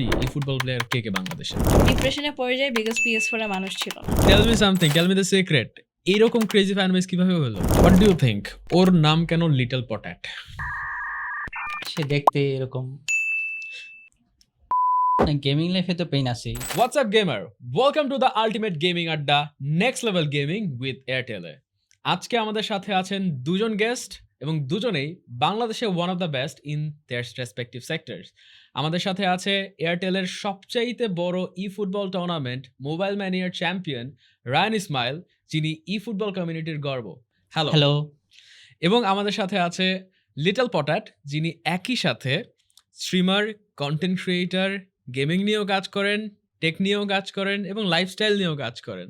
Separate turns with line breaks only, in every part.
Three ই football player কে কে বাংলাদেশে?
ডিপ্রেশনে পড়ে যায় বিকজ পিএস ফোর মানুষ ছিল না।
Tell me something tell me the secret এইরকম ক্রেজি ফ্যান বেস কীভাবে হলো? হোয়াট ডু ইউ থিঙ্ক ওর নাম কেন লিটল পট্যাট
সে দেখতে এরকম। গেমিং লাইফে তো পেইন আছে।
What's up gamer welcome to the ultimate gaming আড্ডা নেক্সট লেভেল গেমিং উইথ এয়ারটেলে আজকে আমাদের সাথে আছেন দুজন গেস্ট এবং দুজনেই বাংলাদেশে one of the best in their respective sectors আমাদের সাথে আছে এয়ারটেলের সবচাইতে বড় ই ফুটবল টুর্নামেন্ট মোবাইল ম্যানিয়ার চ্যাম্পিয়ন রায়ান ইসমাইল যিনি ই ফুটবল কমিউনিটির গর্ব। হ্যালো
হ্যালো
এবং আমাদের সাথে আছে লিটল পটাট যিনি একই সাথে স্ট্রিমার কন্টেন্ট ক্রিয়েটার গেমিং নিয়েও কাজ করেন টেক নিয়েও কাজ করেন এবং লাইফস্টাইল নিয়েও কাজ করেন।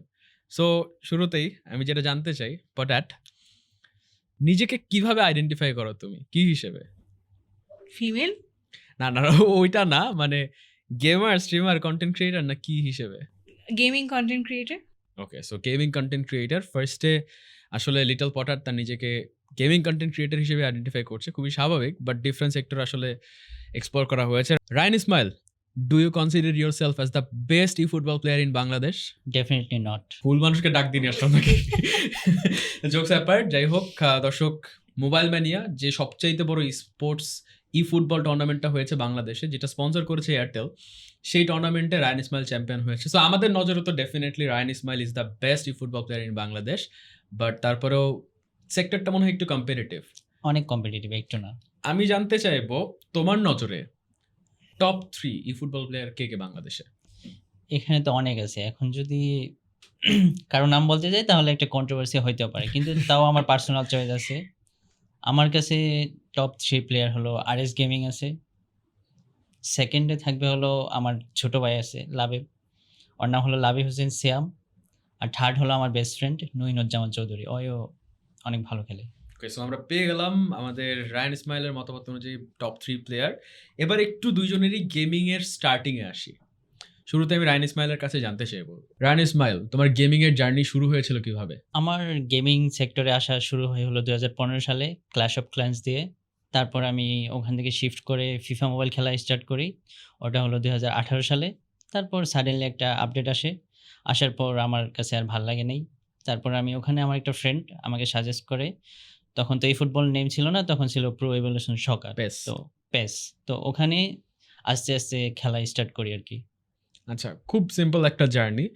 সো শুরুতেই আমি যেটা জানতে চাই পটাট নিজেকে কীভাবে আইডেন্টিফাই করো তুমি? কি হিসেবে?
ফিমেল
না না ওইটা না মানে গেমার স্ট্রিমার কন্টেন্ট ক্রিয়েটার না কি হিসেবে?
Gaming content creator
okay so gaming content creator ফার্স্টে আসলে লিটল পটার তার নিজেকে গেমিং কন্টেন্ট ক্রিয়েটার হিসেবে আইডেন্টিফাই করছে খুবই স্বাভাবিক বাট ডিফারেন্ট সেক্টর আসলে এক্সপ্লোর করা হয়েছে। Rayan Ismail do you consider yourself as the best e football player in Bangladesh
definitely not
ফুল মানুষকে ডাক দিন আসলাম নাকি? জোকস অ্যাপার্ট যাই হোক দর্শক মোবাইল ম্যানিয়া যে সবচাইতে বড় স্পোর্টস ই ফুটবল টুর্নামেন্টটা হয়েছে বাংলাদেশে যেটা স্পন্সর করেছে এয়ারটেল সেই টুর্নামেন্টে রায়ন ইসমাইল চ্যাম্পিয়ন হয়েছে। সো আমাদের নজরে তো definitely Rayan Ismail is the best e football player in Bangladesh but তারপরেও সেক্টরটা মনে হয় একটু কম্পিটিটিভ
অনেক কম্পিটিটিভ একটু না।
আমি জানতে চাইব তোমার নজরে top three e football player কে কে বাংলাদেশে
এখানে তো অনেক আছে। এখন যদি কারও নাম বলতে যাই, তাহলে একটা কন্ট্রোভার্সি হইতেও পারে। কিন্তু তাও আমার পার্সোনাল চয়েস আছে। আমার কাছে টপ থ্রি প্লেয়ার হলো আর এস গেমিং আছে। সেকেন্ডে থাকবে হলো আমার ছোট ভাই আছে, লাবিব। ওর নাম হলো লাবিব হোসেন সিয়াম। আর থার্ড হলো আমার best friend Nuinuzzaman Chowdhury. Wow অনেক ভালো খেলে।
ওকে সো আমরা পেয়ে গেলাম আমাদের রায়ান ইসমাইলের মতামত অনুযায়ী টপ থ্রি প্লেয়ার এবার একটু দুইজনেরই গেমিং এর স্টার্টিং এ আসি। শুরুতে আমি রায়ান ইসমাইলের কাছে জানতে চাইব। রায়ান ইসমাইল তোমার গেমিং এর জার্নি শুরু হয়েছিল কীভাবে?
আমার গেমিং সেক্টরে আসা শুরু হয়ে হলো দুহাজার পনেরো সালে ক্ল্যাশ অফ ক্ল্যান্স দিয়ে। তারপর আমি ওখান থেকে শিফট করে ফিফা মোবাইল খেলা স্টার্ট করি। ওটা হলো দুই হাজার আঠারো সালে। তারপর সাডেনলি একটা আপডেট আসে। আসার পর আমার কাছে আর ভালো লাগে নেই। তারপর আমি ওখানে আমার একটা ফ্রেন্ড আমাকে সাজেস্ট করে তখন তো এই ফুটবল নেম ছিল না তখন ছিল প্রো এভলিউশন সকার তো পেস তো ওখানে আস্তে আস্তে খেলা স্টার্ট করি আর কি।
আচ্ছা খুব সিম্পল একটা জার্নি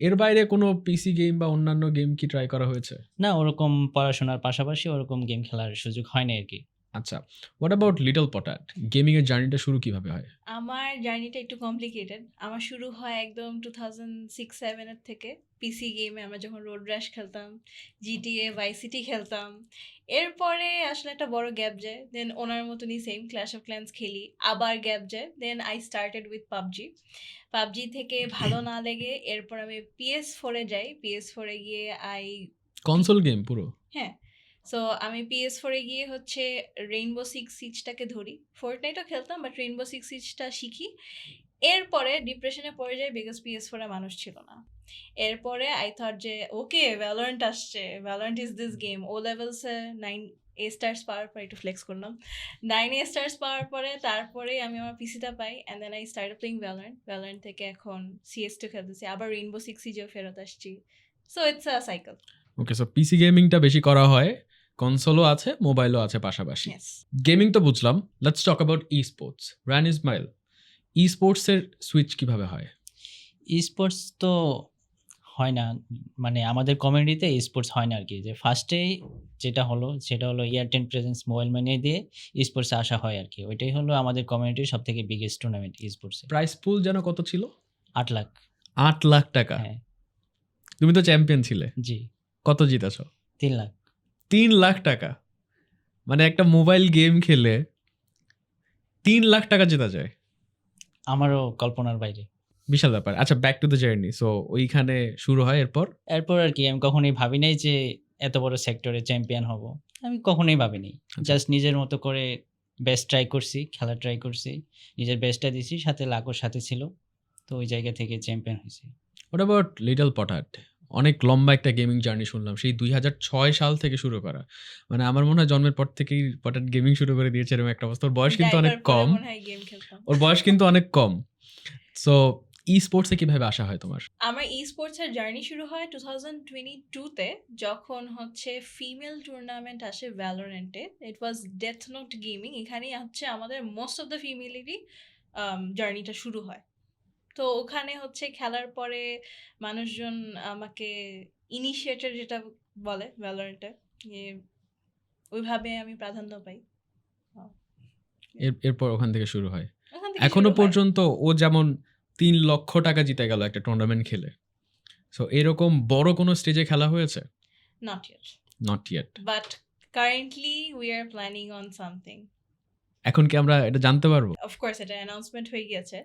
এর বাইরে কোনো পিসি গেম বা অন্যান্য গেম কি ট্রাই করা হয়েছে?
না ওরকম পড়াশোনার পাশাপাশি ওরকম গেম খেলার সুযোগ হয় না আর কি।
আচ্ছা what about little potat gaming এর জার্নিটা শুরু কীভাবে হয়?
আমার জার্নিটা একটু কমপ্লিকেটেড আমার শুরু হয় একদম টু থাউজেন্ড সিক্স সেভেনের থেকে পিসি গেমে আমরা যখন রোড র্যাশ খেলতাম জিটিএ ভাইসিটি খেলতাম। এরপরে আসলে একটা বড় গ্যাপ যায়। দেন ওনার মতনই সেম ক্ল্যাশ অফ ক্ল্যান্স খেলি। আবার গ্যাপ যায়। Then I started with PUBG. PUBG থেকে ভালো না লেগে এরপর আমি পিএস ফোরে যাই। পিএস ফোরে গিয়ে আই
কনসোল গেম পুরো?
হ্যাঁ। সো আমি পিএস ফোরে গিয়ে হচ্ছে রেইনবো সিক্স সিক্সটাকে ধরি। ফোর্টনাইটও খেলতাম বাট রেইনবো সিক্স সিক্সটা শিখি। এরপরে ডিপ্রেশনে পড়ে যায় বিকজ পিএস ফোরে মানুষ ছিল না। এরপরে আই থট যে ওকে ভ্যালোরেন্ট আসছে। ভ্যালোরেন্ট ইজ দিস গেম ও লেভেলসে নাইন এ স্টার্স পাওয়ার পর একটু ফ্লেক্স করলাম। নাইন এ স্টার্স পাওয়ার পরে তারপরে আমি আমার পিসিটা পাই and then I start playing Valorant Valorant থেকে এখন সিএস টু খেলতেছি। আবার রেইনবো সিক্স সিজেও ফেরত আসছি। So it's a cycle
okay so PC গেমিংটা বেশি করা হয়। কনসোলও আছে মোবাইলও আছে পাশাপাশি। গেমিং তো বুঝলাম। Let's talk about e sports Rayan Ismail ই স্পোর্টসের সুইচ কীভাবে হয়?
ই স্পোর্টস তো হয় না। মানে আমাদের কমিউনিটিতে ই স্পোর্টস হয় না আর কি যে ফার্স্টেই যেটা হলো সেটা হলো এয়ারটেন প্রেজেন্স মোবাইল মানিয়ে দিয়ে ই স্পোর্টসে আসা হয় আর কি ওইটাই হলো আমাদের কমিউনিটির সব থেকে বিগেস্ট টুর্নামেন্ট ই স্পোর্টসে
প্রাইস পুল যেন কত ছিল?
আট লাখ।
আট লাখ টাকা।
হ্যাঁ।
তুমি তো চ্যাম্পিয়ন ছিলে।
জি।
কত জিতেছ?
তিন লাখ।
তিন লাখ টাকা। মানে একটা মোবাইল গেম খেলে তিন লাখ টাকা জেতা যায়।
আমারও কল্পনার বাইরে।
বিশাল ব্যাপার। আচ্ছা back to the journey so ওইখানে শুরু হয় এরপর?
এরপর আর কি আমি কখনোই ভাবি নাই যে এত বড় সেক্টরে চ্যাম্পিয়ন হব। আমি কখনোই ভাবিনি জাস্ট নিজের মতো করে বেস্ট ট্রাই করছি খেলা ট্রাই করছি। নিজের বেস্টটা দিছি সাথে লাখোর সাথে ছিল। তো ওই জায়গা থেকে চ্যাম্পিয়ন হয়েছি।
ওটা অ্যাবাউট লিটল পটাট অনেক লম্বা একটা গেমিং জার্নি শুনলাম। সেই দুই হাজার ছয় সাল থেকে শুরু করা। মানে আমার মনে হয় জন্মের পর থেকেই পটাট গেমিং শুরু করে দিয়েছে এরকম একটা অবস্থা। ওর বয়স কিন্তু অনেক কম। ওর বয়স কিন্তু অনেক কম। সো ই স্পোর্টসে কীভাবে আসা হয় তোমার?
আমার ই স্পোর্টসের জার্নি শুরু হয় টু থাউজেন্ড টোয়েন্টি টুতে যখন হচ্ছে ফিমেল টুর্নামেন্ট আসে ভ্যালোরেন্টে it was death note gaming এখানেই হচ্ছে আমাদের মোস্ট অফ দ্য ফিমেলেরই জার্নিটা শুরু হয়। তো ওখানে হচ্ছে খেলার পরে মানুষজন আমাকে ইনিশিয়েটার যেটা বলে ভ্যালোরেন্টে ওইভাবে আমি প্রাধান্য পাই।
এর- এরপর ওখান থেকে শুরু হয়।
এখনও
পর্যন্ত ও যেমন তিন লক্ষ টাকা জিতে গেল একটা টুর্নামেন্ট খেলে। সো এরকম বড় কোনো স্টেজে খেলা হয়েছে?
Not yet.
Not yet
but currently we are planning on something.
এখন কি আমরা এটা জানতে পারব?
Course এটা announcement হয়ে গিয়েছে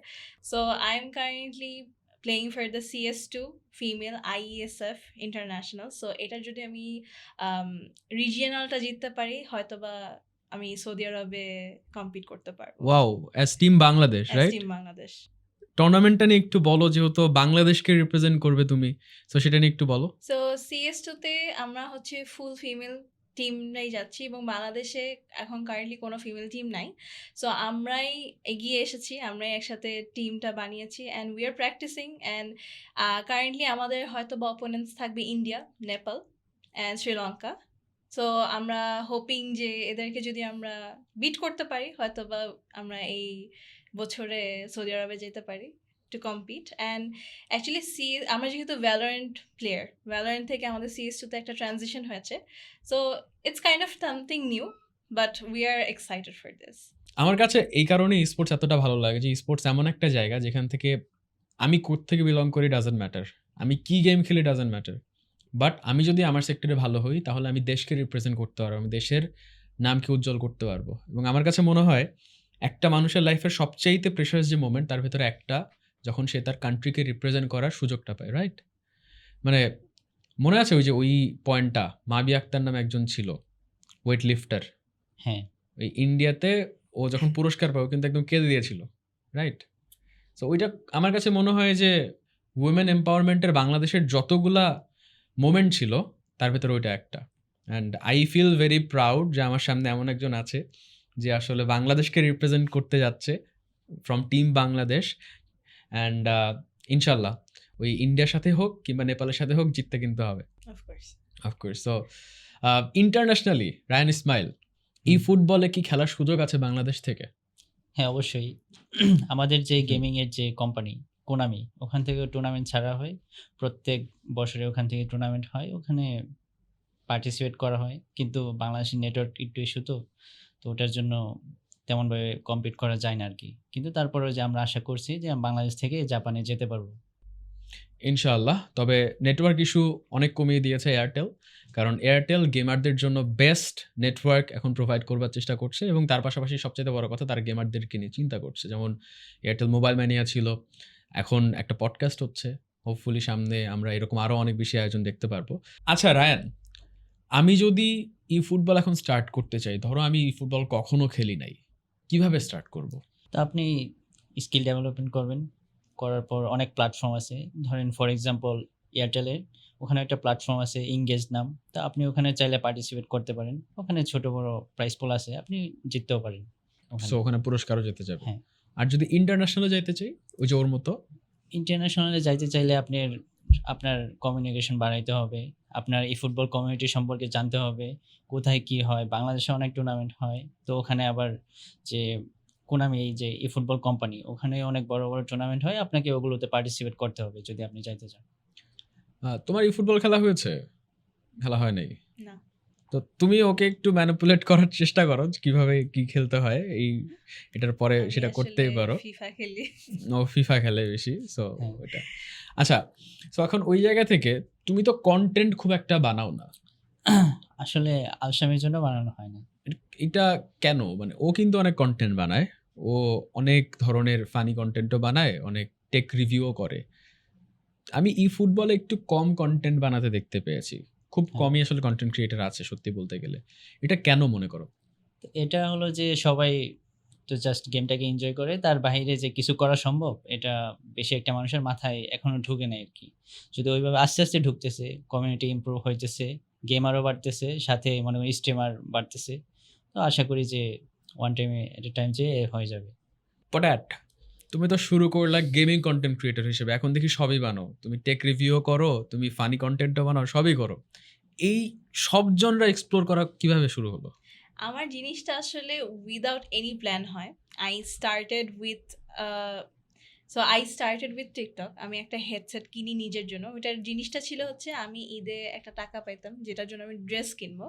so i'm currently playing for the cs2 female ISF international so এটা যদি আমি রিজিয়নালটা জিততে পারি হয়তোবা আমি সৌদি আরবে কম্পিট করতে পারব।
Wow as team Bangladesh right
team Bangladesh
টুর্নামেন্টটা নিয়ে একটু বলো যেহেতু বাংলাদেশকে রিপ্রেজেন্ট করবে তুমি। সো সেটা নিয়ে একটু বলো।
সো সিএস2তে আমরা হচ্ছে ফুল ফিমেল টিমরাই যাচ্ছি এবং বাংলাদেশে এখন কারেন্টলি কোনো ফিমেল টিম নাই। সো আমরাই এগিয়ে এসেছি, আমরাই একসাথে টিমটা বানিয়েছি and we are practicing and currently আমাদের হয়তো বা অপোনেন্টস থাকবে India Nepal and Sri Lanka so আমরা হোপিং যে এদেরকে যদি আমরা বিট করতে পারি হয়তো বা আমরা এই বছরে সৌদি আরবে যেতে পারি। To compete and actually see আমরা যেহেতু ভ্যালোরেন্ট প্লেয়ার ভ্যালোরেন্ট থেকে আমাদের সিএস টুতে একটা ট্রানজিশন হয়েছে। So it's kind of something new but we are excited for this
আমার কাছে এই কারণে স্পোর্টস এতটা ভালো লাগে যে স্পোর্টস এমন একটা জায়গা যেখান থেকে আমি থেকে বিলং করি ডাজেন্ট ম্যাটার আমি কি গেম খেলি ডাজেন্ট ম্যাটার বাট আমি যদি আমার সেক্টরে ভালো হই, তাহলে আমি দেশকে রিপ্রেজেন্ট করতে পারব, আমি দেশের নামকে উজ্জ্বল করতে পারব। এবং আমার কাছে মনে হয়, একটা মানুষের লাইফের সবচাইতে প্রেশারাস যে মোমেন্ট তার ভেতরে একটা যখন সে তার কান্ট্রিকে রিপ্রেজেন্ট করার সুযোগটা পায় রাইট মানে মনে আছে ওই যে ওই পয়েন্টটা মাবি আক্তার নামে একজন ছিল ওয়েট লিফটার
হ্যাঁ।
ওই ইন্ডিয়াতে ও যখন পুরস্কার পাবে কিন্তু একদম কেঁদে দিয়েছিল রাইট তো ওইটা আমার কাছে মনে হয় যে উইমেন এম্পাওয়ারমেন্টের বাংলাদেশের যতগুলা মোমেন্ট ছিল তার ভেতরে ওইটা একটা। And I feel very proud যে আমার সামনে এমন একজন আছে যে আসলে বাংলাদেশকে রিপ্রেজেন্ট করতে যাচ্ছে ফ্রম টিম বাংলাদেশ অ্যান্ড ইনশাল্লাহ ওই ইন্ডিয়ার সাথে হোক কিংবা নেপালের সাথে হোক জিততে কিন্তু হবে।
Of course
so internationally Rayan Ismail এই ফুটবলে কি খেলার সুযোগ আছে বাংলাদেশ থেকে?
হ্যাঁ অবশ্যই। আমাদের যে গেমিংয়ের যে কোম্পানি কোনামি ওখান থেকে টুর্নামেন্ট ছাড়া হয়। প্রত্যেক বছরে ওখান থেকে টুর্নামেন্ট হয় ওখানে পার্টিসিপেট করা হয়। কিন্তু বাংলাদেশের নেটওয়ার্ক একটু ইস্যু তো তো ওটার জন্য তেমনভাবে কম্পিট করা যায় না আর কি কিন্তু তারপরেও যে আমরা আশা করছি যে বাংলাদেশ থেকে জাপানে যেতে পারব।
ইনশাআল্লাহ। তবে নেটওয়ার্ক ইস্যু অনেক কমিয়ে দিয়েছে এয়ারটেল কারণ এয়ারটেল গেমারদের জন্য বেস্ট নেটওয়ার্ক এখন প্রোভাইড করবার চেষ্টা করছে এবং তার পাশাপাশি সবচেয়ে বড় কথা তার গেমারদেরকে নিয়ে চিন্তা করছে। যেমন এয়ারটেল মোবাইল ম্যানিয়া ছিল, এখন একটা পডকাস্ট হচ্ছে। হোপফুলি সামনে আমরা এরকম আরও অনেক বেশি আয়োজন দেখতে পারব। আচ্ছা রায়ান, আমি যদি ই ফুটবল এখন স্টার্ট করতে চাই, ধরো আমি ই ফুটবল কখনো খেলি নাই। কীভাবে স্টার্ট করব?
তো আপনি স্কিল ডেভেলপমেন্ট করবেন করার পর অনেক প্ল্যাটফর্ম আছে। ধরেন ফর এক্সাম্পল এয়ারটেলের ওখানে একটা প্ল্যাটফর্ম আছে ইংগেজ নাম। তা আপনি ওখানে চাইলে পার্টিসিপেট করতে পারেন। ওখানে ছোট বড় প্রাইস পোল আছে আপনি জিততেও পারেন ওখানে।
সো ওখানে পুরস্কারও যেতে যাবে
হ্যাঁ।
আর যদি ইন্টারন্যাশনালে যাইতে চাই ওই যে ওর মতো?
ইন্টারন্যাশনালে যাইতে চাইলে আপনার আপনার কমিউনিকেশন বাড়াইতে হবে। আপনার এই ফুটবল কমিউনিটি সম্পর্কে জানতে হবে কোথায় কি হয় বাংলাদেশে অনেক টুর্নামেন্ট হয় তো ওখানে আবার যে কোনামি এই যে এই ফুটবল কোম্পানি ওখানে অনেক বড় বড় টুর্নামেন্ট হয় আপনাকে ওগুলোতে পার্টিসিপেট করতে হবে যদি আপনি চাইতে চান।
তোমার এই ফুটবল খেলা হয়েছে? খেলা হয় নাই?
না।
তো তুমি ওকে একটু ম্যানিপুলেট করার চেষ্টা করো কীভাবে কি খেলতে হয় এই এটার পরে সেটা করতেই পারো।
ফিফা খেলি।
ও ফিফা খেলে বেশি সো
হ্যাঁ।
আচ্ছা সো এখন ওই জায়গা থেকে তুমি তো কন্টেন্ট খুব একটা বানাও না।
আসলে আলসামের জন্য বানানো হয় না।
এটা কেন? মানে ও কিন্তু অনেক কন্টেন্ট বানায় ও অনেক ধরনের ফানি কন্টেন্টও বানায় অনেক টেক রিভিউও করে। আমি ই ফুটবলে একটু কম কন্টেন্ট বানাতে দেখতে পেয়েছি। খুব
হ্যাঁ।
কমই আসলে কন্টেন্ট ক্রিয়েটার আছে সত্যি বলতে গেলে। এটা কেন মনে করো?
এটা হলো যে সবাই তো জাস্ট গেমটাকে এনজয় করে তার বাইরে যে কিছু করা সম্ভব, এটা বেশি একটা মানুষের মাথায় এখনও ঢুকে নেই আর কি যদি ওইভাবে আস্তে আস্তে ঢুকতেছে কমিউনিটি ইম্প্রুভ হইতেছে গেমারও বাড়তেছে, সাথে মনে হয় স্ট্রিমার বাড়তেছে, তো আশা করি যে ওয়ান টাইমে এট এ টাইম যে হয়ে যাবে।
পট্যাট তুমি তো শুরু করলা গেমিং কন্টেন্ট ক্রিয়েটর হিসেবে, এখন দেখি সবই বানাও। তুমি টেক রিভিউও করো, তুমি ফানি কন্টেন্টও বানাও, সবই করো। এই সব জনরা এক্সপ্লোর করা কীভাবে শুরু হলো?
আমার জিনিসটা আসলে উইদাউট এনি প্ল্যান হয়। I started with so I started with TikTok আমি একটা হেডসেট কিনি নিজের জন্য। ওইটার জিনিসটা ছিল হচ্ছে আমি ঈদে একটা টাকা পাইতাম যেটার জন্য আমি ড্রেস কিনবো।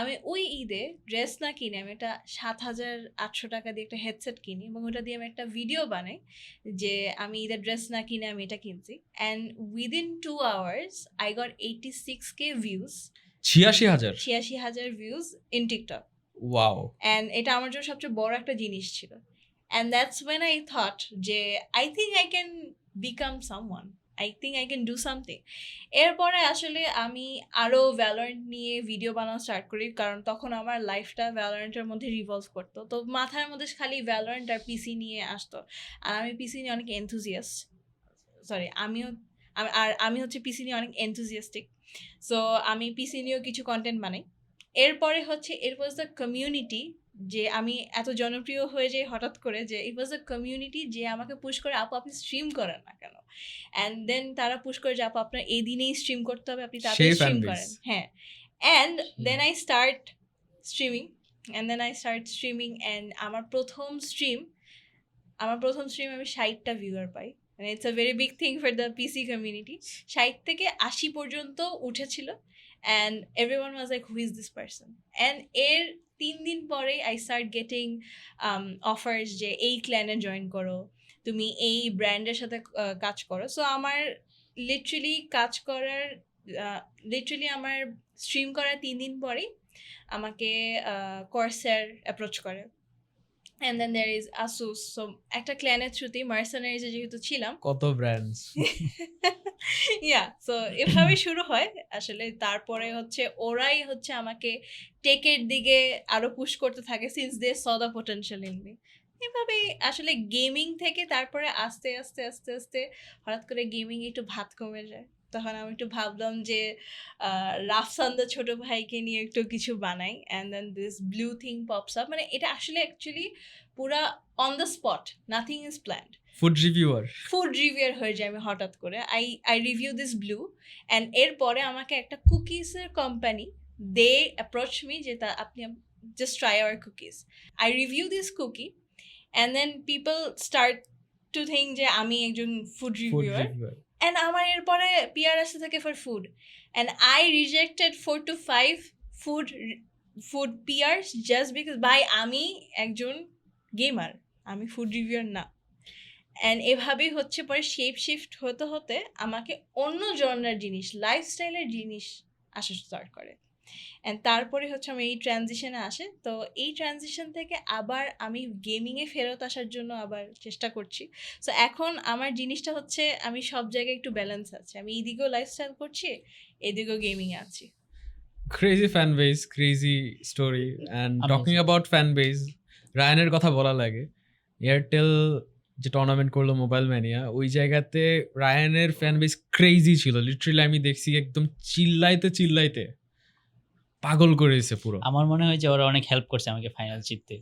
আমি ওই ঈদে ড্রেস না কিনে আমি একটা সাত হাজার আটশো টাকা দিয়ে একটা হেডসেট কিনি এবং ওটা দিয়ে আমি একটা ভিডিও বানাই যে আমি ঈদের ড্রেস না কিনে আমি এটা কিনছি। And within two hours I got eighty six K views
ছিয়াশি হাজার?
ছিয়াশি হাজার views in TikTok
wow
and এটা আমার জন্য সবচেয়ে বড় একটা জিনিস ছিল। And that's when I thought যে I think I can become someone I think I can do something এরপরে আসলে আমি আরও ভ্যালোরেন্ট নিয়ে ভিডিও বানানো স্টার্ট করি, কারণ তখন আমার লাইফটা ভ্যালোরেন্টের মধ্যে রিভলভ করতো। তো মাথার মধ্যে খালি ভ্যালোরেন্ট আর পিসি নিয়ে আসতো। আর আমি পিসি নিয়ে অনেক এনথুজিয়াস সরি আমিও আমি- আর আমি হচ্ছে পিসি নিয়ে অনেক এনথুজিয়াস্টিক সো আমি পিসি নিয়েও কিছু কন্টেন্ট বানাই। এরপরে হচ্ছে ইট ওয়াজ দ্য কমিউনিটি যে আমি এত জনপ্রিয় হয়ে যাই হঠাৎ করে যে ইট ওয়াজ দ্য কমিউনিটি যে আমাকে পুশ করে আপু আপনি স্ট্রিম করেন না কেন? অ্যান্ড দেন তারা পুশ করে যে আপু আপনার এই দিনেই স্ট্রিম করতে হবে আপনি তাড়াতাড়ি স্ট্রিম করেন। হ্যাঁ। And then I start streaming and then I start streaming and আমার প্রথম স্ট্রিম আমার প্রথম স্ট্রিম আমি ষাটটা ভিউয়ার পাই। মানে it's a very big thing for the PC community ষাট থেকে আশি পর্যন্ত উঠেছিল। And everyone was like who is this person and এর তিন দিন পরে আই স্টার্ট গেটিং অফার্স যে, এই ক্ল্যানে জয়েন করো। তুমি এই ব্র্যান্ডের সাথে কাজ করো। সো আমার লিটারেলি কাজ করার লিটারেলি আমার স্ট্রিম করার তিন দিন পরেই আমাকে কোর্সের অ্যাপ্রোচ করে। And then there is ASUS so একটা ক্ল্যানের থ্রুতেই মার্সেনারিজে যেহেতু ছিলাম।
কত ব্র্যান্ডস
ইয়া সো এভাবে শুরু হয়। আসলে তারপরে হচ্ছে ওরাই হচ্ছে আমাকে টেকের দিকে আরও পুশ করতে থাকে since they saw the potential in me এভাবে আসলে গেমিং থেকে তারপরে আস্তে আস্তে আস্তে আস্তে হঠাৎ করে গেমিং একটু ভাত কমে যায়। তখন আমি একটু ভাবলাম যে রাফসান্দা ছোট ভাইকে নিয়ে একটু কিছু বানাই and then this blue thing pops up মানে এটা আসলে অ্যাকচুয়ালি পুরা on the spot nothing is planned
food reviewer
food reviewer হয়ে যায় আমি হঠাৎ করে। I I review this blue and এরপরে আমাকে একটা কুকিজের কোম্পানি দে অ্যাপ্রোচ মি যে তা আপনি just try our cookies I review this cookie and then people start to think যে আমি একজন ফুড রিভিউয়ার অ্যান্ড আমার এরপরে পিয়ার আসতে থাকে for food and I rejected four to five food food PRs just because by আমি একজন gamer আমি ফুড রিভিউর না. অ্যান্ড এভাবেই হচ্ছে পরে শেপ শিফট হতে হতে আমাকে অন্য জনের জিনিস লাইফস্টাইলের জিনিস আসা স্টার্ট করে। অ্যান্ড তারপরে হচ্ছে আমি এই ট্রানজিশনে আসে। তো এই ট্রানজিশন থেকে আবার আমি গেমিংয়ে ফেরত আসার জন্য আবার চেষ্টা করছি। সো এখন আমার জিনিসটা হচ্ছে আমি সব জায়গায় একটু ব্যালেন্স আছে। আমি এইদিকেও লাইফস্টাইল করছি এদিকেও গেমিংয়ে আছি।
Crazy fan base crazy story and talking about fan base রায়ানের কথা বলা লাগে। এয়ারটেল যে টুর্নামেন্ট করল মোবাইল ম্যানিয়া ওই জায়গাতে রায়ানের ফ্যান বেস ক্রেজি ছিল। লিটারালি আমি দেখছি একদম চিল্লাইতে চিল্লাইতে। পাগল করে দিয়েছে পুরো।
আমার মনে হয় যে ওরা অনেক হেল্প করছে আমাকে ফাইনাল জিততে।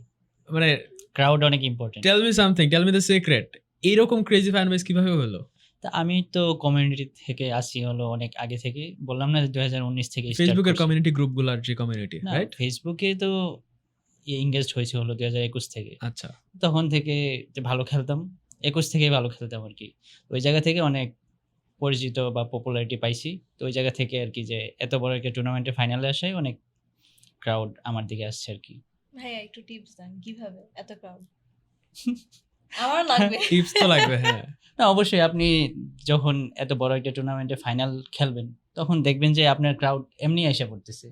মানে
ক্রাউড অনেক important
tell me something tell me the secret এইরকম ক্রেজি ফ্যান বেস কীভাবে হলো?
তা আমি তো কমিউনিটি থেকে আসি হলো অনেক আগে থেকে। বললাম না দুই হাজার উনিশ থেকে
ফেসবুকের। কমিউনিটি গ্রুপগুলোর যে কমিউনিটি রাইট
ফেসবুকে তো এঙ্গেজড হয়েছে হলো দুই হাজার একুশ থেকে।
আচ্ছা।
তখন থেকে যে ভালো খেলতাম একুশ থেকে ভালো খেলতাম আর কি। ওই জায়গা থেকে অনেক পরিচিত বা পপুলারিটি পাইছি। তো ওই জায়গা থেকে আর কি যে এত বড় একটা টুর্নামেন্টের ফাইনালে আসায় অনেক ক্রাউড আমার দিকে আসছে আর কি।
ভাইয়া একটু টিপস দেন কীভাবে এত ক্রাউড আমার লাগবে।
টিপস তো লাগবে হ্যাঁ।
না অবশ্যই আপনি যখন এত বড় একটা টুর্নামেন্টে ফাইনাল খেলবেন তখন দেখবেন যে আপনার ক্রাউড এমনি এসে পড়তেছে।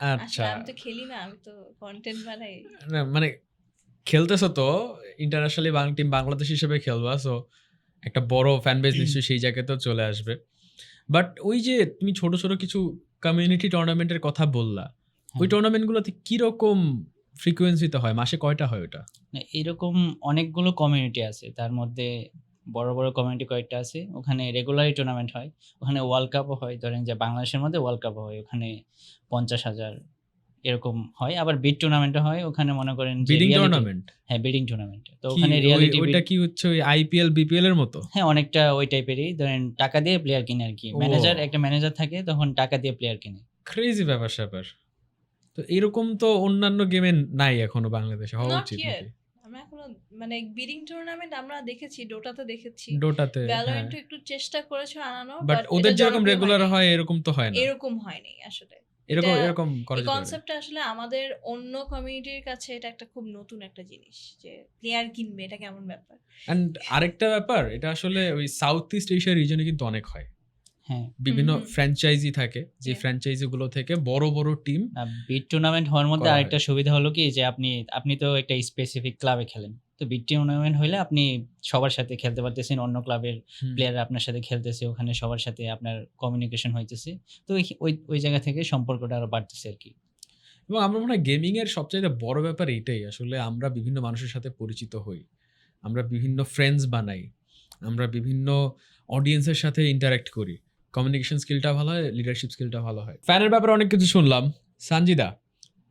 আচ্ছা।
আমি তো খেলি না আমি তো কন্টেন্ট বানাই।
না, মানে খেলতেছো তো ইন্টারন্যাশনালি বাং টিম বাংলাদেশ হিসেবে খেলবা সো একটা বড় ফ্যান বেস নিশ্চয়ই সেই জায়গাতেও চলে আসবে। বাট ওই যে তুমি ছোট ছোট কিছু কমিউনিটি টুর্নামেন্টের কথা বললা ওই। টুর্নামেন্টগুলোতে কীরকম ফ্রিকোয়েন্সিতে হয়? মাসে কয়টা হয় ওটা?
না, এরকম অনেকগুলো কমিউনিটি আছে। তার মধ্যে বড় বড় কমিউনিটি কয়েকটা আছে। ওখানে রেগুলারই টুর্নামেন্ট হয়। ওখানে ওয়ার্ল্ড কাপও হয়। ধরেন যে বাংলাদেশের মধ্যে ওয়ার্ল্ড কাপও হয়। ওখানে পঞ্চাশ হাজার এরকম হয়। আবার বিড টুর্নামেন্টও হয়। ওখানে মনে করেন
বিডিং টুর্নামেন্ট
হ্যাঁ বিডিং টুর্নামেন্ট তো ওখানে রিয়ালিটি
ওইটা কি হচ্ছে ওই আইপিএল বিপিএল এর মতো?
হ্যাঁ অনেকটা ওই টাইপেরই ধরেন টাকা দিয়ে প্লেয়ার কিনে আর কি। ম্যানেজার একটা ম্যানেজার থাকে তখন টাকা দিয়ে প্লেয়ার কিনে।
ক্রেজি ব্যাপার স্যাপার। তো এরকম তো অন্যান্য গেমে নাই এখনও বাংলাদেশে হওয়া উচিত
আমরা এখনও মানে বিডিং টুর্নামেন্ট আমরা দেখেছি ডোটাতে দেখেছি।
ডোটাতে
ভ্যালোরেন্ট একটু চেষ্টা করেছে আনানো
বাট ওদের যেরকম রেগুলার হয় এরকম তো হয় না।
এরকম হয়নি আসলে।
এরকম এরকম
এই কনসেপ্টটা আসলে আমাদের অন্য কমিউনিটির কাছে এটা একটা খুব নতুন একটা জিনিস যে প্লেয়ার কিনবে এটা কেমন ব্যাপার?
অ্যান্ড আরেকটা ব্যাপার এটা আসলে ওই সাউথ ইস্ট এশিয়া রিজনে কিন্তু অনেক হয়।
হ্যাঁ।
বিভিন্ন। ফ্র্যাঞ্চাইজি থাকে যে ফ্র্যাঞ্চাইজি গুলো থেকে বড় বড় টিম
বিড টুর্নামেন্ট হওয়ার মধ্যে আরেকটা সুবিধা হলো কি যে আপনি আপনি তো একটা স্পেসিফিক ক্লাবে খেলেন। তো বিড টুর্নামেন্ট হইলে আপনি সবার সাথে খেলতে পারতেছেন অন্য ক্লাবের প্লেয়ার আপনার সাথে খেলতেছে ওখানে সবার সাথে আপনার কমিউনিকেশন হইতেছে। তো ওই- ওই জায়গা থেকে সম্পর্কটা আরও বাড়তেছে আর কি।
এবং আমরা মনে হয় গেমিং এর সবচাইতে বড় ব্যাপার এইটাই আসলে আমরা বিভিন্ন মানুষের সাথে পরিচিত হই আমরা বিভিন্ন ফ্রেন্ডস বানাই আমরা বিভিন্ন অডিয়েন্সের সাথে ইন্টারাক্ট করি। কমিউনিকেশন স্কিলটা ভালো হয় লিডারশিপ স্কিলটা ভালো হয়। ফ্যানের ব্যাপারে অনেক কিছু শুনলাম। সানজিদা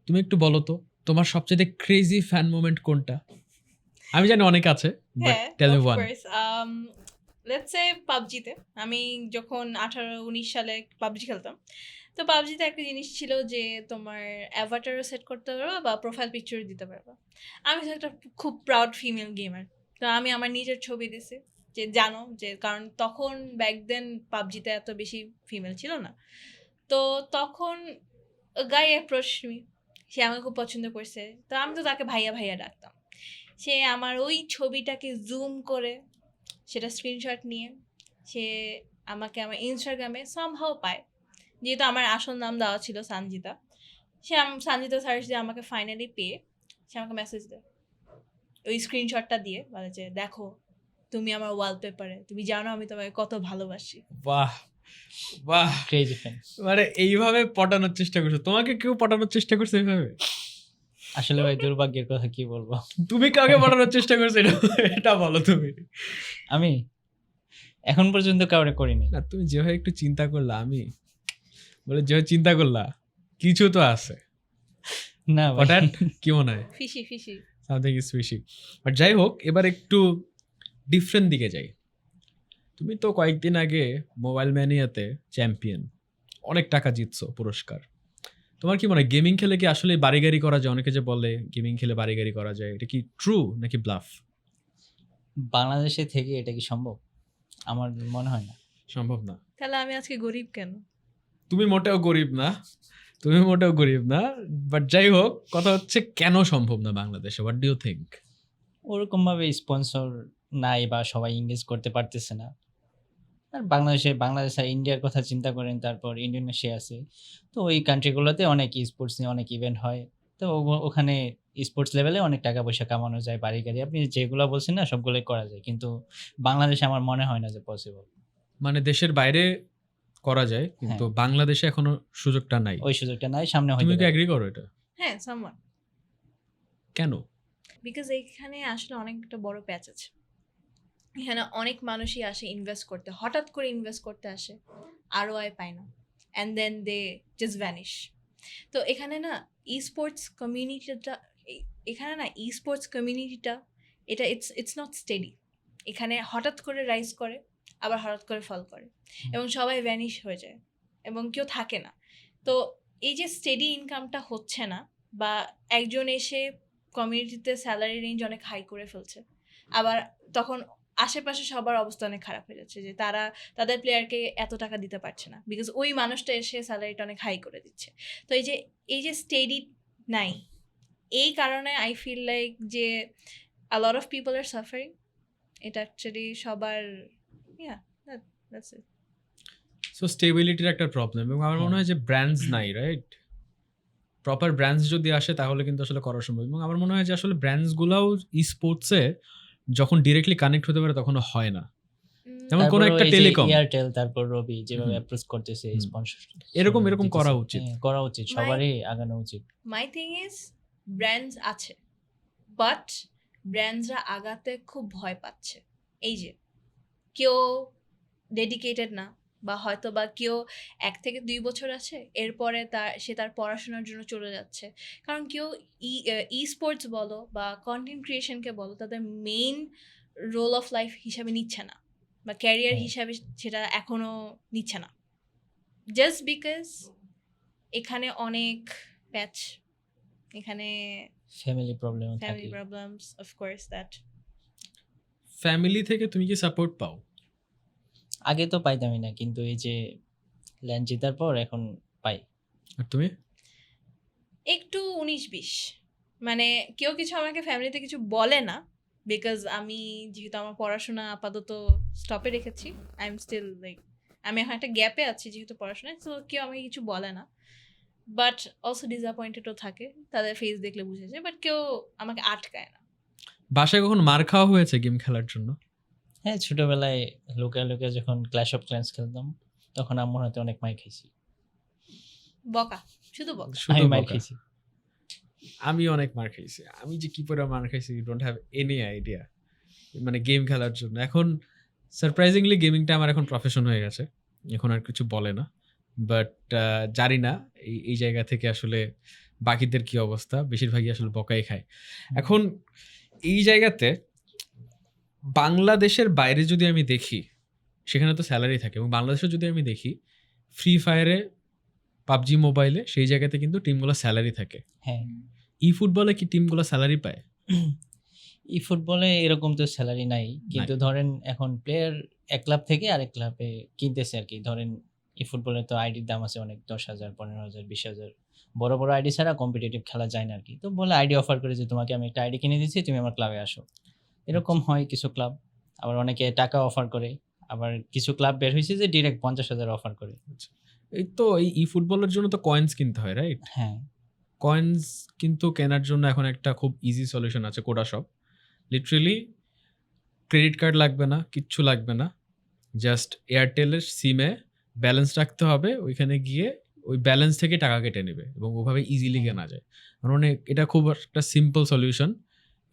তুমি একটু বলো তো তোমার সবচেয়ে ক্রেজি ফ্যান মোমেন্ট কোনটা? আমি জানি অনেক আছে but tell me one
say পাবজিতে আমি যখন আঠারো উনিশ সালে পাবজি খেলতাম তো পাবজিতে একটা জিনিস ছিল যে তোমার অ্যাভাটারও সেট করতে পারবা বা প্রোফাইল পিকচার দিতে পারবা। আমি তো একটা খুব প্রাউড ফিমেল গেমার তো আমি আমার নিজের ছবি দিছি যে জানো যে কারণ তখন ব্যাক দেন পাবজিতে এত বেশি ফিমেল ছিল না। তো তখন গাই অ্যাপ্রোচ মি সে আমাকে খুব পছন্দ করছে তো আমি তো তাকে ভাইয়া ভাইয়া ডাকতাম। সে আমার ওই ছবিটাকে জুম করে সেটা স্ক্রিনশট নিয়ে সে আমাকে আমার ইনস্টাগ্রামে সামহাও পায়। যেহেতু আমার আসল নাম দেওয়া ছিল সঞ্জিতা সে আম- সঞ্জিতা সার্চ দিয়ে আমাকে ফাইনালি পেয়ে সে আমাকে মেসেজ দেয়। ওই স্ক্রিনশটটা দিয়ে বলে যে দেখো তুমি আমার ওয়ালপেপারে তুমি জানো আমি তোমাকে কত ভালোবাসি।
বাহ বাহ। মানে এইভাবে পটানোর চেষ্টা করছ। তোমাকে কেউ পটানোর চেষ্টা করছে এইভাবে?
আসলে ভাই দুর্ভাগ্যের কথা কি বলব?
তুমি কাকে পটানোর চেষ্টা করছ এটা এটা বলো তুমি।
আমি? এখন পর্যন্ত কাউরে করিনি।
না তুমি যেভাবে একটু চিন্তা করলা আমি? বলে যেভাবে চিন্তা করলা কিছু তো আছে।
না ভাই।
হঠাৎ কি মনে হয়?
Fishy fishy
something is fishy but যাই হোক এবার একটু ডিফারেন্ট দিকে যাই। তুমি তো কয়েকদিন আগে মোবাইল ম্যানিয়াতে চ্যাম্পিয়ন অনেক টাকা জিতছো পুরস্কার। তোমার কি মনে হয় গেমিং খেলে কি আসলে বাড়ি গাড়ি করা যায়? অনেকে যে বলে গেমিং খেলে বাড়িগাড়ি করা যায় এটা কি ট্রু নাকি ব্লাফ
বাংলাদেশে থেকে এটা কি সম্ভব? আমার মনে হয় না।
সম্ভব না।
তাহলে আমি আজকে গরিব কেন?
তুমি মোটেও গরিব না। তুমি মোটেও গরিব না। বাট যাই হোক কথা হচ্ছে কেন সম্ভব না বাংলাদেশে? হোয়াট ডু ইউ থিঙ্ক
ওরকম ভাবে স্পন্সর নাই বা সবাই ইংগেজ করতে পারতেছে না। আর বাংলাদেশে বাংলাদেশ আর ইন্ডিয়ার কথা চিন্তা করেন তারপর ইন্ডোনেশিয়া আছে। তো ওই কান্ট্রিগুলোতে অনেক স্পোর্টস নিয়ে অনেক ইভেন্ট হয়। তো ওখানে স্পোর্টস লেভেলে অনেক টাকা পয়সা কামানো যায় বাড়ি গাড়ি আপনি যেগুলো বলছেন না সবগুলোই করা যায়। কিন্তু বাংলাদেশে আমার মনে হয় না যে পসিবল
মানে দেশের বাইরে করা যায় কিন্তু বাংলাদেশে এখনও সুযোগটা নাই।
ওই সুযোগটা নাই সামনে
তুমি
হয়তো
কি এগ্রি করো এটা?
হ্যাঁ সামওয়ান
কেন?
বিকজ এইখানে আসলে অনেকটা বড় প্যাচ আছে। এখানে অনেক মানুষই আসে ইনভেস্ট করতে হঠাৎ করে ইনভেস্ট করতে আসে আরও আয় পায় না। And then they just vanish তো এখানে না ই স্পোর্টস কমিউনিটিটা এখানে না ই স্পোর্টস কমিউনিটিটা এটা ইটস ইটস নট স্টেডি এখানে হঠাৎ করে রাইজ করে আবার হঠাৎ করে ফল করে। এবং সবাই ভ্যানিশ হয়ে যায় এবং কেউ থাকে না। তো এই যে স্টেডি ইনকামটা হচ্ছে না বা একজন এসে কমিউনিটিতে স্যালারি রেঞ্জ অনেক হাই করে ফেলছে আবার তখন আশেপাশে সবার অবস্থা অনেক খারাপ হয়ে যাচ্ছে যে তারা তাদের প্লেয়ারকে এত টাকা দিতে পারছে না বিকজ ওই মানুষটা এসে স্যালারিটা অনেক হাই করে দিচ্ছে। তো এই যে এই যে স্টেডি নাই এই কারণে আই ফিল লাইক যে a lot of people are suffering এটা অ্যাকচুয়ালি সবার ইয়া দ্যাটস ইট
সো স্টেবিলিটির একটা প্রবলেম এবং আমার মনে
হ্যাঁ।
হয় যে ব্র্যান্ডস নাই রাইট প্রপার ব্র্যান্ডস যদি আসে তাহলে কিন্তু আসলে করা সম্ভব। এবং আমার মনে হয় যে আসলে ব্র্যান্ডসগুলোও ই স্পোর্টসে যখন ডিরেক্টলি কানেক্ট হতে পারে তখন হয় না। যেমন কোনো একটা টেলিকম
এয়ারটেল তারপর রবি যেভাবে অ্যাপ্রোচ করতেছে স্পন্সর
এরকম এরকম করা উচিত।
করা উচিত সবারই আগানো উচিত।
মাই থিং ইজ ব্র্যান্ডস আছে বাট ব্র্যান্ডসরা আগাতে খুব ভয় পাচ্ছে। এই যে কেউ ডেডিকেটেড না বা হয়তো বা কেউ এক থেকে দুই বছর আছে এরপরে তার সে তার পড়াশোনার জন্য চলে যাচ্ছে। কারণ কেউ ই ই স্পোর্টস বলো বা কন্টেন্ট ক্রিয়েশনকে বলো তাদের মেইন রোল অফ লাইফ হিসাবে নিচ্ছে না বা ক্যারিয়ার। হিসাবে সেটা এখনও নিচ্ছে না। জাস্ট বিকজ এখানে অনেক প্যাচ এখানে
family problem
family problems of course that
family থেকে তুমি কি সাপোর্ট পাও?
আগে তো পাইতামই না কিন্তু এই যে ল্যান্ড জেতার পর এখন পাই।
আর তুমি?
একটু উনিশ বিশ। মানে কেউ কিছু আমাকে ফ্যামিলিতে কিছু বলে না বিকজ আমি যেহেতু আমার পড়াশোনা আপাতত স্টপে রেখেছি আই এম স্টিল লাইক আমি এখন একটা গ্যাপে আছি যেহেতু পড়াশোনায় তো কেউ আমাকে কিছু বলে না। বাট অলসো ডিসঅ্যাপয়েন্টেডও থাকে তাদের ফেস দেখলে বুঝে যায় বাট কেউ আমাকে আটকায় না।
বাসায় কখন মার খাওয়া হয়েছে গেম খেলার জন্য?
হ্যাঁ ছোটবেলায় লোকে লোকে যখন ক্ল্যাশ অফ ক্ল্যান্স খেলতাম তখন আম্মুর হাতে অনেক মাই খেয়েছি
বকা? শুধু বকা?
শুধু
মাই খেয়েছি
আমি অনেক মার খাইছি। আমি যে কি করে মার খাইছি ডোন্ট হ্যাভ এনি আইডিয়া মানে গেম খেলার জন্য। এখন সারপ্রাইজিংলি গেমিংটা আমার এখন প্রফেশন হয়ে গেছে। এখন আর কিছু বলে না। বাট জানি না এই এই জায়গা থেকে আসলে বাকিদের কি অবস্থা? বেশিরভাগই আসলে বকাই খায়। এখন এই জায়গাতে বাংলাদেশের বাইরে যদি আমি দেখি সেখানে তো স্যালারি থাকে এবং বাংলাদেশে যদি আমি দেখি ফ্রি ফায়ারে পাবজি মোবাইলে সেই জায়গাতে কিন্তু টিমগুলো স্যালারি থাকে।
হ্যাঁ।
ই ফুটবলে কি টিমগুলো স্যালারি পায়?
ই ফুটবলে এরকম তো স্যালারি নাই কিন্তু ধরেন এখন প্লেয়ার এক ক্লাব থেকে আরেক ক্লাবে কিনতেছে আর কি। ধরেন ই ফুটবলে তো আইডির দাম আছে অনেক দশ হাজার পনেরো হাজার বিশ হাজার। বড় বড় আইডি ছাড়া কম্পিটিটিভ খেলা যায় না আর কি। তো বলে আইডি অফার করে যে তোমাকে আমি একটা আইডি কিনে দিচ্ছি তুমি আমার ক্লাবে আসো। এরকম হয় কিছু ক্লাব আবার অনেকে টাকা অফার করে আবার কিছু ক্লাব বের হয়েছে যে ডিরেক্ট পঞ্চাশ হাজার অফার করে।
এই তো এই ই ফুটবলের জন্য তো কয়েন্স কিনতে হয় রাইট
হ্যাঁ।
কয়েন্স কিন্তু কেনার জন্য এখন একটা খুব ইজি সলিউশন আছে Coda Shop. Literally credit card লাগবে না কিচ্ছু লাগবে না। জাস্ট এয়ারটেলের সিমে ব্যালেন্স রাখতে হবে ওইখানে গিয়ে ওই ব্যালেন্স থেকে টাকা কেটে নেবে এবং ওভাবে ইজিলি কেনা যায়। মানে এটা খুব একটা সিম্পল সলিউশন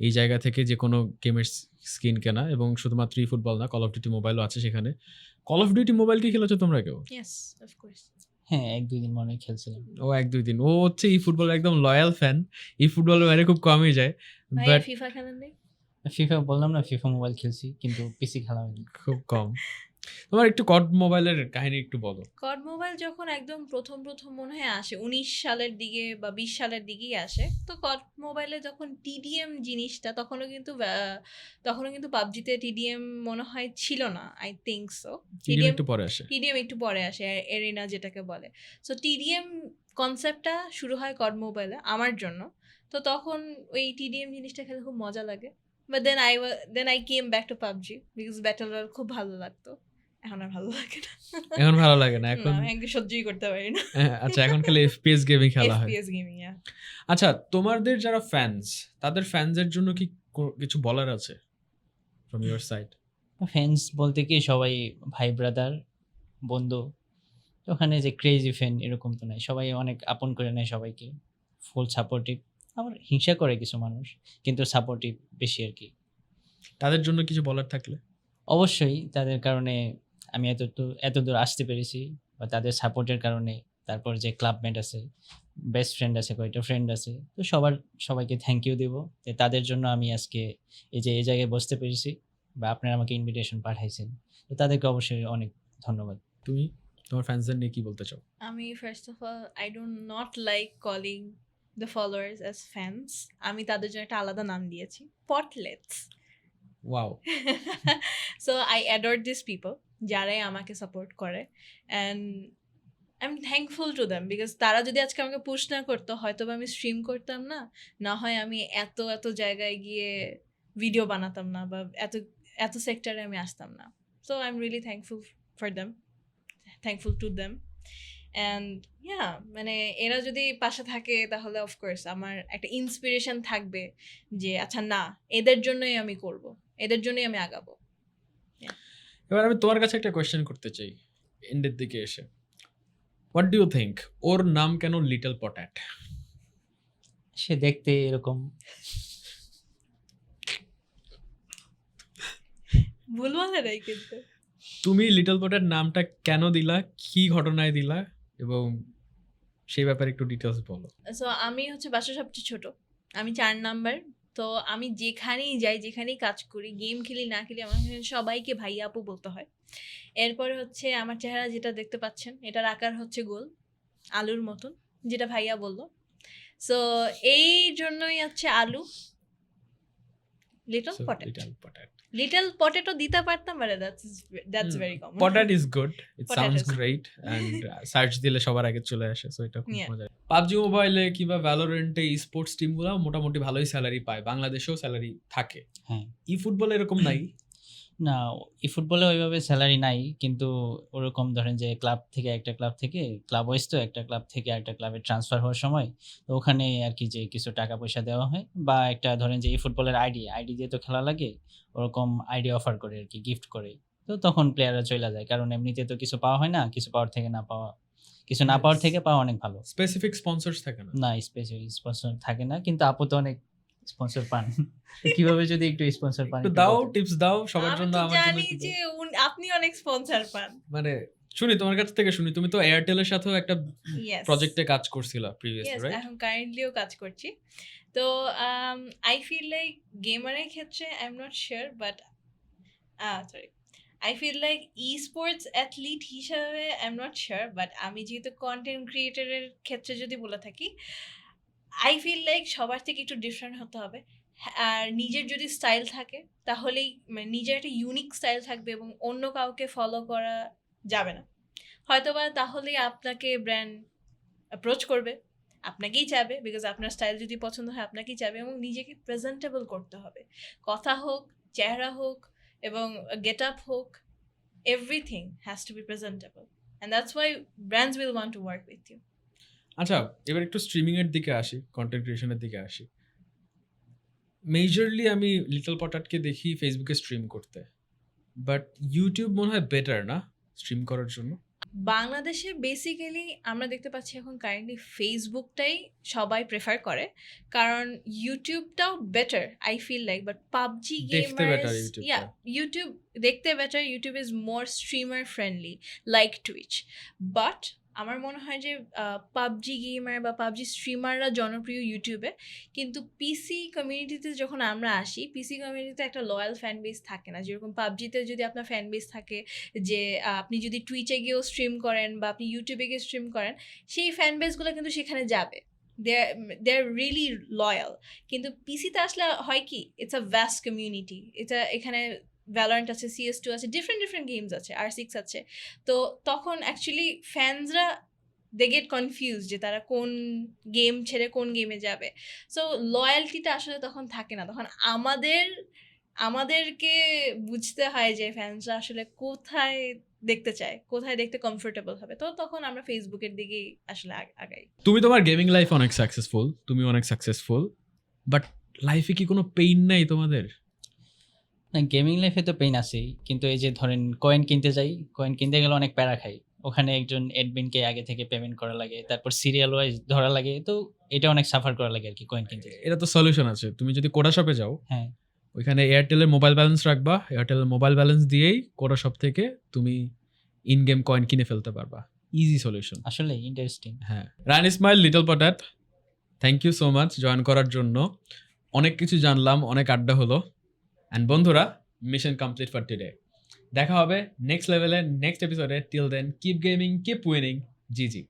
এই জায়গা থেকে যে কোনো গেমের স্কিন কেনা এবং শুধুমাত্র ই ফুটবল না কল অফ ডিউটি মোবাইলও আছে সেখানে। কল অফ ডিউটি মোবাইল কি খেলেছো তোমরা কেউ?
হ্যাঁ এক দুই দিন মনে খেলছিলাম।
ও এক দুই দিন। ও হচ্ছে ই ফুটবল একদম লয়াল ফ্যান ই ফুটবল মানে খুব কমই যায়।
ভাই
বাট
ফিফা খেলেন নেই?
ফিফা বললাম না ফিফা মোবাইল খেলছি কিন্তু পিসি খেলা হয়নি।
খুব কম। তোমার একটু কড মোবাইলের কাহিনী একটু বলো।
কড মোবাইল যখন একদম প্রথম প্রথম মনে হয় আসে উনিশ সালের দিকে বা বিশ সালের দিকেই আসে তো কড মোবাইলে যখন টিডিএম জিনিসটা তখনও কিন্তু তখনও কিন্তু পাবজিতে টিডিএম মনে হয় ছিল না আই থিঙ্ক সো
টিডিএম একটু পরে আসে।
টিডিএম একটু পরে আসে এরিনা যেটাকে বলে। সো টিডিএম কনসেপ্টটা শুরু হয় কড মোবাইলে আমার জন্য। তো তখন ওই টিডিএম জিনিসটা খেলে খুব মজা লাগে। But then I then I came back to PUBG because battle খুব ভালো লাগতো। এখন আর ভালো লাগে না।
এখন ভালো লাগে না এখন
আমি সহ্যই করতে পারি না।
হ্যাঁ, আচ্ছা এখন খালি এফপিএস গেমিং খেলা হয়।
এফপিএস গেমিং
আচ্ছা তোমাদের যারা ফ্যান্স তাদের ফ্যান্সের জন্য কি কিছু বলার আছে ফ্রম ইওর সাইড
ফ্যান্স বলতে কি সবাই ভাই ব্রাদার বন্ধু ওখানে যে ক্রেজি ফ্যান এরকম তো নাই। সবাই অনেক আপন করে নেয় সবাইকে। ফুল সাপোর্টিভ আবার হিংসা করে কিছু মানুষ কিন্তু সাপোর্টিভ বেশি আর কি।
তাদের জন্য কিছু বলার থাকলে?
অবশ্যই তাদের কারণে আমি এত এত দূর আসতে পেরেছি বা তাদের সাপোর্টের কারণে। তারপর যে ক্লাবমেট আছে বেস্ট ফ্রেন্ড আছে কয়েকটা ফ্রেন্ড আছে তো সবার সবাইকে থ্যাংক ইউ দেবো যে তাদের জন্য আমি আজকে এই যে এই জায়গায় বসতে পেরেছি বা আপনারা আমাকে ইনভিটেশন পাঠাইছেন। তো তাদেরকে অবশ্যই অনেক ধন্যবাদ।
তুমি তোমার ফ্যান্সদের নিয়ে কি বলতে চাও?
আমি first of all I don't not like calling the followers as fans আমি তাদের জন্য একটা আলাদা নাম দিয়েছি Potlets
wow
so I adore this people যারাই আমাকে সাপোর্ট করে। And I am thankful to them because তারা যদি আজকে আমাকে পুশ না করতো হয়তো বা আমি স্ট্রিম করতাম না। না হয় আমি এত এত জায়গায় গিয়ে ভিডিও বানাতাম না বা এত এত সেক্টরে আমি আসতাম না। So I am really thankful for them thankful to them and yeah মানে এরা যদি পাশে থাকে তাহলে অফকোর্স আমার একটা ইন্সপিরেশন থাকবে যে আচ্ছা না, এদের জন্যই আমি করব, এদের জন্যই আমি আগাবো।
এবার আমি তোমার কাছে একটা কোয়েশ্চেন করতে চাই এন্ডের দিকে এসে। হোয়াট ডু ইউ থিঙ্ক ওর নাম কেন লিটল পট্যাট
সে দেখতে এরকম।
ভুল বলে নাই কিন্তু।
তুমি লিটল পটের নামটা কেন দিলা কি ঘটনায় দিলা এবং সেই ব্যাপারে একটু ডিটেলস বলো।
সো আমি হচ্ছে বাসা সবচেয়ে ছোট। আমি চার নাম্বার তো আমি যেখানেই যাই যেখানেই কাজ করি গেম খেলি না খেলি আমার এখানে সবাইকে ভাই আপু বলতে হয়। এরপরে হচ্ছে আমার চেহারা যেটা দেখতে পাচ্ছেন এটার আকার হচ্ছে গোল আলুর মতন যেটা ভাইয়া বলল। সো এই জন্যই হচ্ছে আলু। লিটল পটেট
লিটল পটেট
দিতে পারতাম but that's that's very common
potato is good it sounds great and search দিলে সবার আগে চলে আসে সো এটা খুব. মজা পাবজি মোবাইলে কিংবা ভ্যালোরেন্টে স্পোর্টস টিমগুলো মোটামুটি ভালোই স্যালারি পায়। বাংলাদেশেও স্যালারি থাকে।
হ্যাঁ।
ই ফুটবলে এরকম নাই?
না ই ফুটবলে ওইভাবে স্যালারি নাই কিন্তু ওরকম ধরেন যে ক্লাব থেকে একটা ক্লাব থেকে ক্লাব ওয়াইজ তো একটা ক্লাব থেকে একটা ক্লাবে ট্রান্সফার হওয়ার সময় তো ওখানে আর কি যে কিছু টাকা পয়সা দেওয়া হয় বা একটা ধরেন যে ই ফুটবলের আইডি আইডি দিয়ে তো খেলা লাগে ওরকম আইডি অফার করে আর কি গিফট করে। তো তখন প্লেয়াররা চলে যায় কারণ এমনিতে তো কিছু পাওয়া হয় না কিছু পাওয়ার থেকে না পাওয়া কিছু না পাওয়ার থেকে পাওয়া অনেক ভালো।
স্পেসিফিক স্পন্সরস থাকে না।
না স্পেসিফিক স্পন্সর থাকে না কিন্তু আপু তো অনেক স্পন্সর পান। কীভাবে যদি একটু স্পন্সর পান
একটু দাও টিপস দাও সবার জন্য
তো
আমার
জানি যে আপনি অনেক স্পন্সর পান।
মানে শুনি তোমার কাছ থেকে শুনি তুমি তো এয়ারটেলের সাথেও একটা প্রজেক্টে কাজ করছিলা প্রিভিয়াস
ইয়েস
রাইট
এখন কারেন্টলিও কাজ করছি। তো আই ফিল লাইক গেমারের ক্ষেত্রে I am not sure but sorry I feel like e sports athlete হিসাবে I am not sure but আমি যেহেতু কন্টেন্ট ক্রিয়েটারের ক্ষেত্রে যদি বলে থাকি আই ফিল লাইক সবার থেকে একটু ডিফারেন্ট হতে হবে। আর নিজের যদি স্টাইল থাকে, তাহলেই মানে নিজের একটা ইউনিক স্টাইল থাকবে এবং অন্য কাউকে ফলো করা যাবে না। হয়তোবা তাহলেই আপনাকে ব্র্যান্ড অ্যাপ্রোচ করবে, আপনাকেই চাবে বিকজ আপনার স্টাইল যদি পছন্দ হয়, আপনাকেই চাবে এবং নিজেকে প্রেজেন্টেবল করতে হবে। কথা হোক, চেহারা হোক এবং গেট আপ হোক everything has to be presentable and that's why brands will want to work with you
আচ্ছা এবার একটু স্ট্রিমিংয়ের দিকে আসি কন্টেন্ট ক্রিয়েশনের দিকে আসি। মেজরলি আমি লিটল পটাটকে দেখি ফেসবুকে স্ট্রিম করতে। বাট ইউটিউব মনে হয় বেটার না স্ট্রিম করার জন্য?
বাংলাদেশে বেসিক্যালি আমরা দেখতে পাচ্ছি এখন কারেন্টলি ফেসবুকটাই সবাই প্রেফার করে। কারণ ইউটিউবটাও better I feel like but PUBG yeah YouTube দেখতে better YouTube is more streamer friendly like Twitch but আমার মনে হয় যে পাবজি গেমার বা পাবজি স্ট্রিমাররা জনপ্রিয় ইউটিউবে। কিন্তু পিসি কমিউনিটিতে যখন আমরা আসি পিসি কমিউনিটিতে একটা লয়াল ফ্যান বেস থাকে না। যেরকম পাবজিতে যদি আপনার ফ্যান বেস থাকে যে আপনি যদি টুইচে গিয়েও স্ট্রিম করেন বা আপনি ইউটিউবে গিয়ে স্ট্রিম করেন, সেই ফ্যান বেসগুলো কিন্তু সেখানে যাবে। দে আর রিয়েলি লয়াল কিন্তু পিসিতে আসলে হয় কি ইটস আ ভ্যাস্ট কমিউনিটি এটা এখানে ভ্যালোরেন্ট আছে সিএস টু আছে ডিফারেন্ট ডিফারেন্ট গেমস আছে আর সিক্স আছে। তো তখন অ্যাকচুয়ালি ফ্যান্সরা দে গেট কনফিউজ যে তারা কোন গেম ছেড়ে কোন গেমে যাবে। সো লয়্যালটিটা আসলে তখন থাকে না। তখন আমাদের, আমাদেরকে বুঝতে হয় যে ফ্যান্সরা আসলে কোথায় দেখতে চায়, কোথায় দেখতে কমফোর্টেবল হবে। তো তখন আমরা ফেসবুকের দিকেই আসলে আগাই।
তুমি তোমার গেমিং লাইফ অনেক সাকসেসফুল তুমি অনেক সাকসেসফুল বাট লাইফে কি কোনো পেইন নাই তোমাদের?
না গেমিং লাইফে তো পেইন আছেই। কিন্তু এই যে ধরেন কয়েন কিনতে যাই কয়েন কিনতে গেলে অনেক প্যারা খাই। ওখানে একজন এডমিনকে আগে থেকে পেমেন্ট করা লাগে তারপর সিরিয়াল ওয়াইজ ধরা লাগে। তো এটা অনেক সাফার করা লাগে আর কি কয়েন কিনতে।
এটা তো সলিউশন আছে। তুমি যদি কোডা শপে যাও
হ্যাঁ।
ওইখানে এয়ারটেলের মোবাইল ব্যালেন্স রাখবা। এয়ারটেলের মোবাইল ব্যালেন্স দিয়েই কোডা শপ থেকে তুমি ইন গেম কয়েন কিনে ফেলতে পারবা। ইজি সলিউশন
আসলে ইন্টারেস্টিং
হ্যাঁ। Rayan Ismail little potat thank you so much join করার জন্য। অনেক কিছু জানলাম অনেক আড্ডা হলো। অ্যান্ড বন্ধুরা মিশন কমপ্লিট ফর টুডে দেখা হবে নেক্সট লেভেলের নেক্সট এপিসোডে till then keep gaming keep winning G G